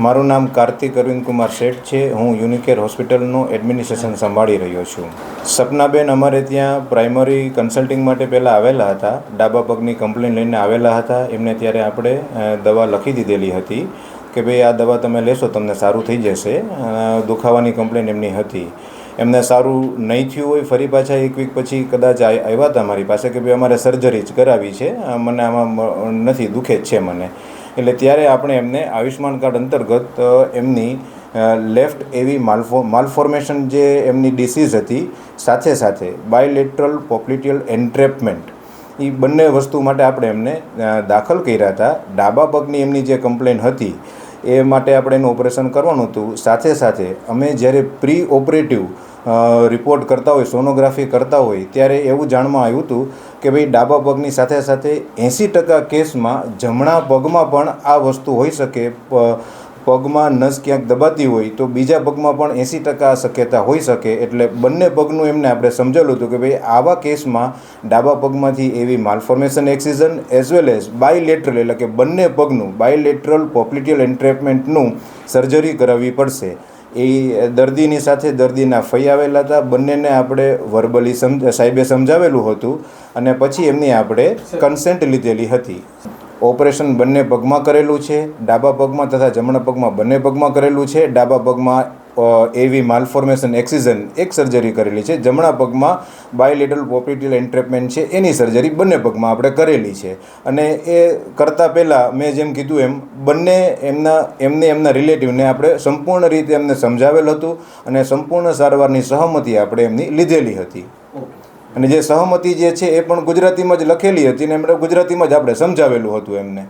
મારું નામ કાર્તિક અરવિંદ કુમાર શેઠ છે. હું યુનિકેર હોસ્પિટલનું એડમિનિસ્ટ્રેશન સંભાળી રહ્યો છું. સપનાબેન અમારે ત્યાં પ્રાઇમરી કન્સલ્ટિંગ માટે પહેલાં આવેલા હતા. ડાબા પગની કમ્પ્લેન લઈને આવેલા હતા. એમને ત્યારે આપણે દવા લખી દીધેલી હતી કે ભાઈ આ દવા તમે લેશો, તમને સારું થઈ જશે. દુખાવાની કમ્પ્લેન એમની હતી. એમને સારું નહીં થયું હોય ફરી પાછા એક વીક પછી કદાચ આવ્યા હતા મારી પાસે કે ભાઈ અમારે સર્જરી જ કરાવી છે. મને આમાં નથી, દુખે જ છે મને. એટલે ત્યારે આપણે એમને આયુષ્માન કાર્ડ અંતર્ગત એમની લેફ્ટ એવી માલફો, માલફોર્મેશન જે એમની ડિસીઝ હતી, સાથે સાથે બાયલેટરલ પોપ્લિટિયલ એન્ટ્રેપમેન્ટ એ બંને વસ્તુ માટે આપણે એમને દાખલ કર્યા હતા. ડાબા પગની એમની જે કમ્પ્લેન હતી, એ માટે આપણે એનું ઓપરેશન કરવાનું હતું. સાથે સાથે અમે જ્યારે પ્રી ઓપરેટિવ રિપોર્ટ કરતા હોય સોનોગ્રાફી કરતા હોય, ત્યારે એવું જાણવામાં આવ્યું હતું કે ભાઈ, ડાબા પગની સાથે સાથે એંસી ટકા કેસમાં જમણા પગમાં પણ આ વસ્તુ હોઈ શકે. પગમાં નસ ક્યાંક દબાતી હોય તો બીજા પગમાં પણ એંસી ટકા શક્યતા હોઈ શકે. એટલે બંને પગનું એમને આપણે સમજેલું હતું કે ભાઈ, આવા કેસમાં ડાબા પગમાંથી એવી malformation excision as well as bilateral એટલે કે બંને પગનું બાયલેટરલ પોપ્લિટિયલ એન્ટ્રેપમેન્ટનું સર્જરી કરાવવી પડશે. એ દર્દીની સાથે દર્દીના ફઈ આવેલા હતા. બંનેને આપણે વર્બલી સમજ, સાહેબે સમજાવેલું હતું અને પછી એમની આપણે કન્સેન્ટ લીધેલી હતી. ઓપરેશન બંને પગમાં કરેલું છે. ડાબા પગમાં તથા જમણા પગમાં બંને પગમાં કરેલું છે. ડાબા પગમાં એવી માલફોર્મેશન એક્સિઝન એક સર્જરી કરેલી છે. જમણા પગમાં બાયલેટરલ પોપિટિલ એન્ટ્રેપમેન્ટ છે. એની સર્જરી બંને પગમાં આપણે કરેલી છે. અને એ કરતાં પહેલાં મેં જેમ કીધું એમ, બંને એમના, એમને એમના રિલેટિવને આપણે સંપૂર્ણ રીતે એમને સમજાવેલ હતું અને સંપૂર્ણ સારવારની સહમતિ આપણે એમની લીધેલી હતી. અને જે સહમતી જે છે એ પણ ગુજરાતીમાં જ લખેલી હતી ને એમણે ગુજરાતીમાં જ આપણે સમજાવેલું હતું એમને.